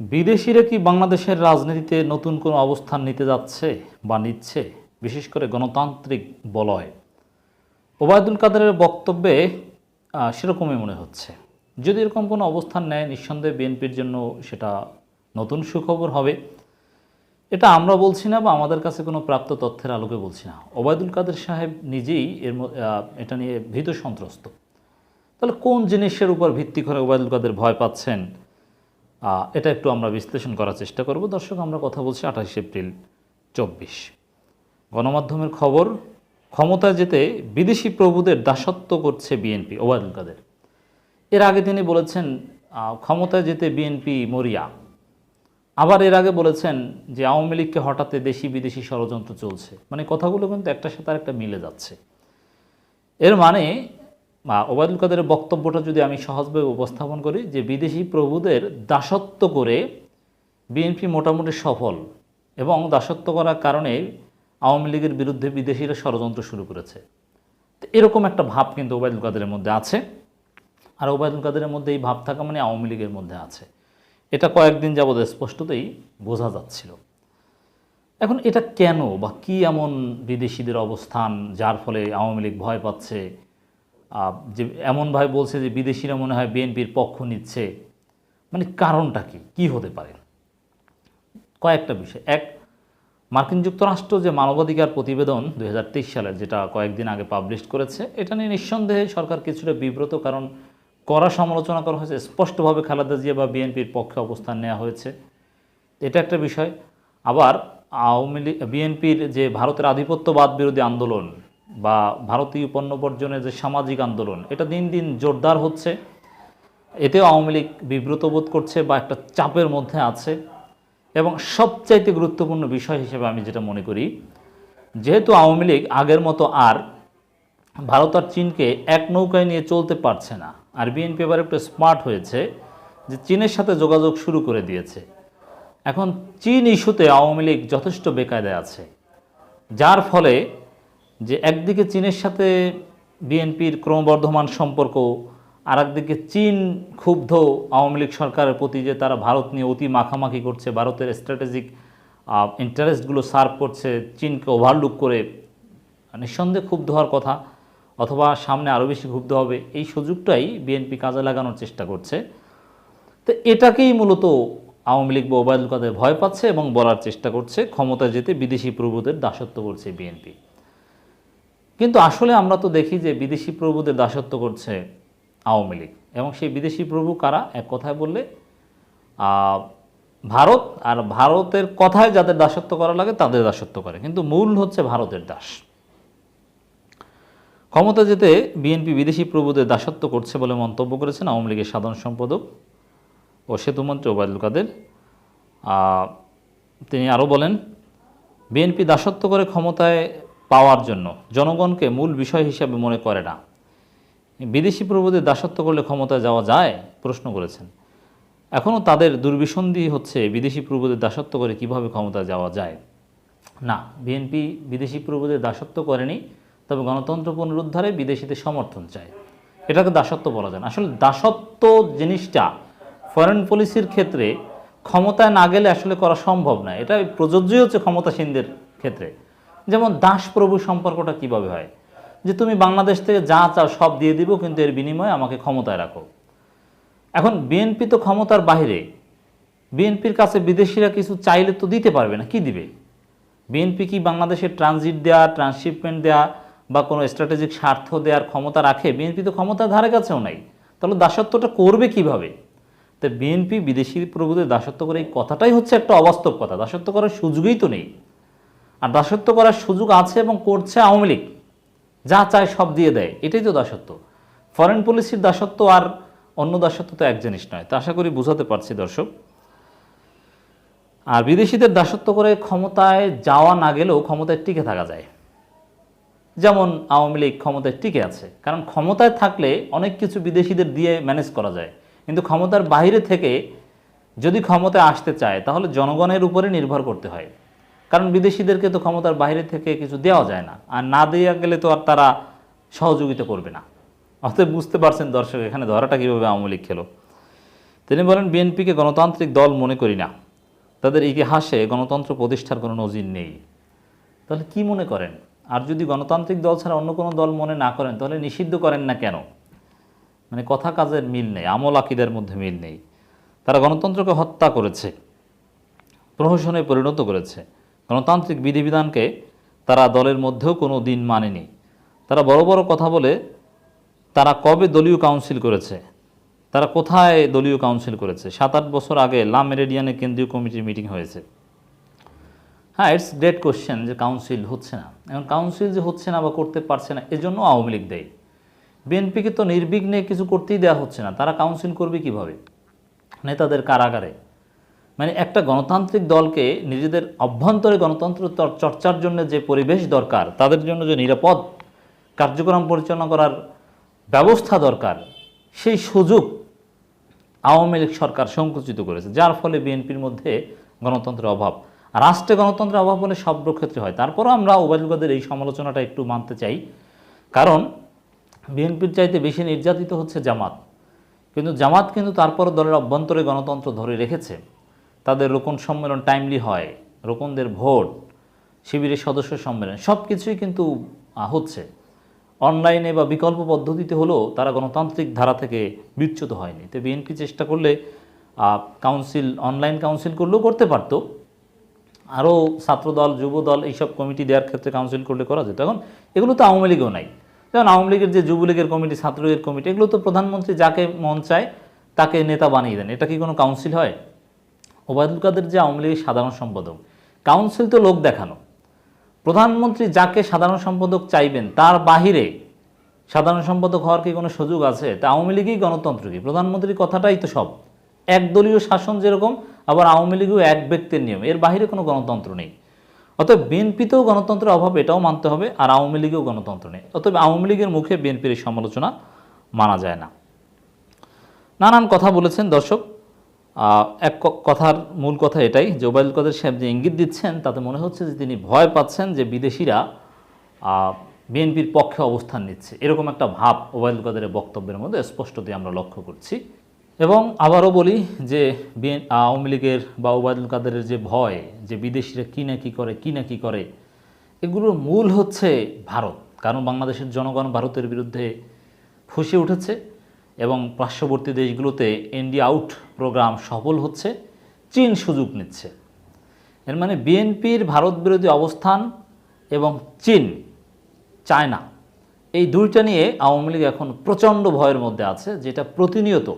বিদেশিরা কি বাংলাদেশের রাজনীতিতে নতুন কোনো অবস্থান নিতে যাচ্ছে বা নিচ্ছে? বিশেষ করে গণতান্ত্রিক বলয়। ওবায়দুল কাদেরের বক্তব্যে সেরকমই মনে হচ্ছে। যদি এরকম কোনো অবস্থান নেয়, নিঃসন্দেহে বিএনপির জন্য সেটা নতুন সুখবর হবে। এটা আমরা বলছি না বা আমাদের কাছে কোনো প্রাপ্ত তথ্যের আলোকে বলছি না। ওবায়দুল কাদের সাহেব নিজেই এর এটা নিয়ে ভীত সন্ত্রস্ত। তাহলে কোন জিনিসের উপর ভিত্তি করে ওবায়দুল কাদের ভয় পাচ্ছেন? এটা একটু আমরা বিশ্লেষণ করার চেষ্টা করব। দর্শক আমরা কথা বলছি আঠাশে এপ্রিল চব্বিশ। গণমাধ্যমের খবর ক্ষমতায় যেতে বিদেশি প্রভুদের দাসত্ব করছে বিএনপি ওবায়দুল কাদের। এর আগে তিনি বলেছেন আহ, ক্ষমতায় যেতে বিএনপি মরিয়া। আবার এর আগে বলেছেন যে আওয়ামী লীগকে হঠাতে দেশি বিদেশি ষড়যন্ত্র চলছে। মানে কথাগুলো কিন্তু একটার সাথে আরেকটা মিলে যাচ্ছে। এর মানে ওবায়দুল কাদের বক্তব্যটা যদি আমি সহজভাবে উপস্থাপন করি যে বিদেশি প্রভুদের দাসত্ব করে বিএনপি মোটামুটি সফল এবং দাসত্ব করার কারণে আওয়ামী লীগের বিরুদ্ধে বিদেশিরা ষড়যন্ত্র শুরু করেছে। তো এরকম একটা ভাব কিন্তু ওবায়দুল কাদেরের মধ্যে আছে। আর ওবায়দুল কাদেরের মধ্যে এই ভাব থাকা মানে আওয়ামী লীগের মধ্যে আছে। এটা কয়েকদিন যাবৎ স্পষ্টতই বোঝা যাচ্ছিল। এখন এটা কেন বা কি এমন বিদেশিদের অবস্থান যার ফলে আওয়ামী লীগ ভয় পাচ্ছে? যে এমনভাবে বলছে যে বিদেশিরা মনে হয় বিএনপির পক্ষ নিচ্ছে মানে কারণটা কি? কি হতে পারে? কয়েকটা বিষয়। এক, মার্কিন যুক্তরাষ্ট্র যে মানবাধিকার প্রতিবেদন দুই সালের, যেটা কয়েকদিন আগে পাবলিশ করেছে, এটা নিয়ে নিঃসন্দেহে সরকার কিছুটা বিব্রত, কারণ কড়া সমালোচনা করা হয়েছে। স্পষ্টভাবে খালেদা জিয়া বা বিএনপির পক্ষে অবস্থান নেওয়া হয়েছে। এটা একটা বিষয়। আবার আওয়ামী লীগ, বিএনপির যে ভারতের আধিপত্যবাদ বিরোধী আন্দোলন বা ভারতীয় পণ্য বর্জনের যে সামাজিক আন্দোলন, এটা দিন দিন জোরদার হচ্ছে। এতেও আওয়ামী লীগ বিব্রত বোধ করছে বা একটা চাপের মধ্যে আছে। এবং সবচাইতে গুরুত্বপূর্ণ বিষয় হিসেবে আমি যেটা মনে করি, যেহেতু আওয়ামী লীগ আগের মতো আর ভারত আর চীনকে এক নৌকায় নিয়ে চলতে পারছে না, আর বিএনপি এবার একটু স্মার্ট হয়েছে যে চীনের সাথে যোগাযোগ শুরু করে দিয়েছে। এখন চীন ইস্যুতে আওয়ামী লীগ যথেষ্ট বেকায়দায় আছে, যার ফলে যে একদিকে চীনের সাথে বিএনপির ক্রমবর্ধমান সম্পর্ক আর একদিকে চীন ক্ষুব্ধ আওয়ামী লীগ সরকারের প্রতি যে তারা ভারত নিয়ে অতি মাখামাখি করছে, ভারতের স্ট্র্যাটেজিক ইন্টারেস্টগুলো সার্ভ করছে, চীনকে ওভারলুক করে, নিঃসন্দেহে ক্ষুব্ধ হওয়ার কথা, অথবা সামনে আরও বেশি ক্ষুব্ধ হবে, এই সুযোগটাই বিএনপি কাজে লাগানোর চেষ্টা করছে। তো এটাকেই মূলত আওয়ামী লীগ বা ওবায়দুল কাদের ভয় পাচ্ছে এবং বলার চেষ্টা করছে, ক্ষমতায় যেতে বিদেশি প্রভুদের দাসত্ব করছে বিএনপি। কিন্তু আসলে আমরা তো দেখি যে বিদেশি প্রভুদের দাসত্ব করছে আওয়ামী লীগ। এবং সেই বিদেশি প্রভু কারা? এক কথায় বললে ভারত। আর ভারতের কথায় যাদের দাসত্ব করা লাগে, তাদের দাসত্ব করে। কিন্তু মূল হচ্ছে ভারতের দাস। ক্ষমতা যেতে বিএনপি বিদেশি প্রভুদের দাসত্ব করছে বলে মন্তব্য করেছেন আওয়ামী লীগের সাধারণ সম্পাদক ও সেতুমন্ত্রী ওবায়দুল কাদের। তিনি আরও বলেন, বিএনপি দাসত্ব করে ক্ষমতায় পাওয়ার জন্য। জনগণকে মূল বিষয় হিসাবে মনে করে না। বিদেশি প্রভুদের দাসত্ব করলে ক্ষমতায় যাওয়া যায়? প্রশ্ন করেছেন। এখনও তাদের দুর্বিসন্ধি হচ্ছে বিদেশি প্রভুদের দাসত্ব করে কীভাবে ক্ষমতায় যাওয়া যায়? না, বিএনপি বিদেশি প্রভুদের দাসত্ব করেনি, তবে গণতন্ত্র পুনরুদ্ধারে বিদেশিদের সমর্থন চায়। এটাকে দাসত্ব বলা যায় না। আসলে দাসত্ব জিনিসটা ফরেন পলিসির ক্ষেত্রে ক্ষমতায় না গেলে আসলে করা সম্ভব না। এটা প্রযোজ্যই হচ্ছে ক্ষমতাসীনদের ক্ষেত্রে। যেমন দাস প্রভু সম্পর্কটা কীভাবে হয়? যে তুমি বাংলাদেশ থেকে যা চাও সব দিয়ে দিব, কিন্তু এর বিনিময়ে আমাকে ক্ষমতায় রাখো। এখন বিএনপি তো ক্ষমতার বাইরে বিএনপির কাছে বিদেশিরা কিছু চাইলে তো দিতে পারবে না, কি দিবে? বিএনপি কি বাংলাদেশের ট্রানজিট দেওয়া ট্রান্সশিপমেন্ট দেওয়া বা কোনো স্ট্র্যাটেজিক স্বার্থ দেওয়ার ক্ষমতা রাখে? বিএনপি তো ক্ষমতার ধারে কাছেও নাই। তাহলে দাসত্বটা করবে কীভাবে? তো বিএনপি বিদেশি প্রভুদের দাসত্ব করে এই কথাটাই হচ্ছে একটা অবাস্তব কথা। দাসত্ব করার সুযোগই তো নেই। আর দাসত্ব করার সুযোগ আছে এবং করছে আওয়ামী লীগ। যা চায় সব দিয়ে দেয়, এটাই তো দাসত্ব। ফরেন পলিসির দাসত্ব আর অন্য দাসত্ব তো এক জিনিস নয়। তা আশা করি বুঝাতে পারছি দর্শক। আর বিদেশিদের দাসত্ব করে ক্ষমতায় যাওয়া না গেলেও ক্ষমতায় টিকে থাকা যায়। যেমন আওয়ামী লীগ ক্ষমতায় টিকে আছে, কারণ ক্ষমতায় থাকলে অনেক কিছু বিদেশিদের দিয়ে ম্যানেজ করা যায়। কিন্তু ক্ষমতার বাইরে থেকে যদি ক্ষমতায় আসতে চায়, তাহলে জনগণের উপরে নির্ভর করতে হয়। কারণ বিদেশিদেরকে তো ক্ষমতার বাইরে থেকে কিছু দেওয়া যায় না। আর না দেওয়া গেলে তো আর তারা সহযোগিতা করবে না। অতএব বুঝতে পারছেন দর্শক, এখানে ধরাটা কীভাবে আওয়ামী লীগ খেলো? তিনি বলেন, বিএনপিকে গণতান্ত্রিক দল মনে করি না। তাদের ইতিহাসে গণতন্ত্র প্রতিষ্ঠার কোনো নজির নেই। তাহলে কি মনে করেন? আর যদি গণতান্ত্রিক দল ছাড়া অন্য কোনো দল মনে না করেন, তাহলে নিষিদ্ধ করেন না কেন? মানে কথা কাজের মিল নেই, আমল আকিদের মধ্যে মিল নেই। তারা গণতন্ত্রকে হত্যা করেছে, প্রহসনে পরিণত করেছে। গণতান্ত্রিক বিধিবিধানকে তারা দলের মধ্যেও কোনো দিন মানেনি। তারা বড় বড় কথা বলে, তারা কবে দলীয় কাউন্সিল করেছে? তারা কোথায় দলীয় কাউন্সিল করেছে? সাত আট বছর আগে লা মেরেডিয়ানে কেন্দ্রীয় কমিটির মিটিং হয়েছে। হ্যাঁ ইটস গ্রেট কোশ্চেন যে কাউন্সিল হচ্ছে না। এখন কাউন্সিল যে হচ্ছে না বা করতে পারছে না, এজন্য আওয়ামী লীগ দেয়। বিএনপিকে তো নির্বিঘ্নে কিছু করতেই দেওয়া হচ্ছে না। তারা কাউন্সিল করবে কীভাবে? নেতাদের কারাগারে। মানে একটা গণতান্ত্রিক দলকে নিজেদের অভ্যন্তরে গণতন্ত্র চর- চর্চার জন্য যে পরিবেশ দরকার, তাদের জন্য যে নিরাপদ কার্যক্রম পরিচালনা করার ব্যবস্থা দরকার, সেই সুযোগ আওয়ামী লীগ সরকার সংকুচিত করেছে, যার ফলে বিএনপির মধ্যে গণতন্ত্রের অভাব। রাষ্ট্রে গণতন্ত্রের অভাব হলে সব ক্ষেত্রে হয়। তারপরও আমরা ওবায়দুলকাদের এই সমালোচনাটা একটু মানতে চাই। কারণ বিএনপির চাইতে বেশি নির্যাতিত হচ্ছে জামাত। কিন্তু জামাত কিন্তু তারপরও দলের অভ্যন্তরে গণতন্ত্র ধরে রেখেছে। তাদের রোকন সম্মেলন টাইমলি হয়, রোকনদের ভোট, শিবিরের সদস্য সম্মেলন সব কিছুই কিন্তু হচ্ছে। অনলাইনে বা বিকল্প পদ্ধতিতে হলেও তারা গণতান্ত্রিক ধারা থেকে বিচ্যুত হয়নি। তো বিএনপি চেষ্টা করলে কাউন্সিল অনলাইন কাউন্সিল করলেও করতে পারতো। আরও ছাত্রদল, যুবদল এইসব কমিটি দেওয়ার ক্ষেত্রে কাউন্সিল করলে করা যেত। এখন এগুলো তো আওয়ামী লীগও নাই। যেমন আওয়ামী লীগের যে যুবলীগের কমিটি, ছাত্রলীগের কমিটি, এগুলো তো প্রধানমন্ত্রী যাকে মন চায় তাকে নেতা বানিয়ে দেন। এটা কি কোনো কাউন্সিল হয়? ওবায়দুল কাদের যে আওয়ামী লীগের সাধারণ সম্পাদক কাউন্সিল তো লোক দেখানো। প্রধানমন্ত্রী যাকে সাধারণ সম্পাদক চাইবেন, তার বাহিরে সাধারণ সম্পাদক হওয়ার কি কোনো সুযোগ আছে? তা আওয়ামী লীগই গণতন্ত্র কি? প্রধানমন্ত্রীর কথাটাই তো সব। একদলীয় শাসন যেরকম, আবার আওয়ামী লীগও এক ব্যক্তির নিয়ম। এর বাইরে কোনো গণতন্ত্র নেই। অতএব বিএনপিতেও গণতন্ত্রের অভাব, এটাও মানতে হবে, আর আওয়ামী লীগেও গণতন্ত্র নেই। অতএব আওয়ামী লীগের মুখে বিএনপির সমালোচনা মানা যায় না। নানান কথা বলেছেন দর্শক। এক কথার মূল কথা এটাই, যে ওবায়দুল কাদের সাহেব যে ইঙ্গিত দিচ্ছেন, তাতে মনে হচ্ছে যে তিনি ভয় পাচ্ছেন যে বিদেশিরা বিএনপির পক্ষে অবস্থান নিচ্ছে। এরকম একটা ভাব ওবায়দুল কাদেরের বক্তব্যের মধ্যে স্পষ্টতই আমরা লক্ষ্য করছি। এবং আবারও বলি যে বিএন আওয়ামী লীগের বা ওবায়দুল কাদেরের যে ভয়, যে বিদেশিরা কী না কী করে, কী না কী করে, এগুলোর মূল হচ্ছে ভারত। কারণ বাংলাদেশের জনগণ ভারতের বিরুদ্ধে ফুসে উঠেছে এবং পার্শ্ববর্তী দেশগুলোতে ইন্ডিয়া আউট প্রোগ্রাম সফল হচ্ছে, চীন সুযোগ নিচ্ছে। এর মানে বিএনপির ভারত বিরোধী অবস্থান এবং চীন, চায়না, এই দুইটা নিয়ে আওয়ামী লীগ এখন প্রচণ্ড ভয়ের মধ্যে আছে, যেটা প্রতিনিয়ত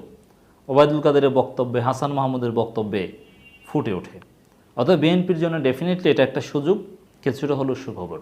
ওবায়দুল কাদেরের বক্তব্যে, হাসান মাহমুদের বক্তব্যে ফুটে ওঠে। অতএব বিএনপির জন্য ডেফিনেটলি এটা একটা সুযোগ, কিছুটা হলো সুখবর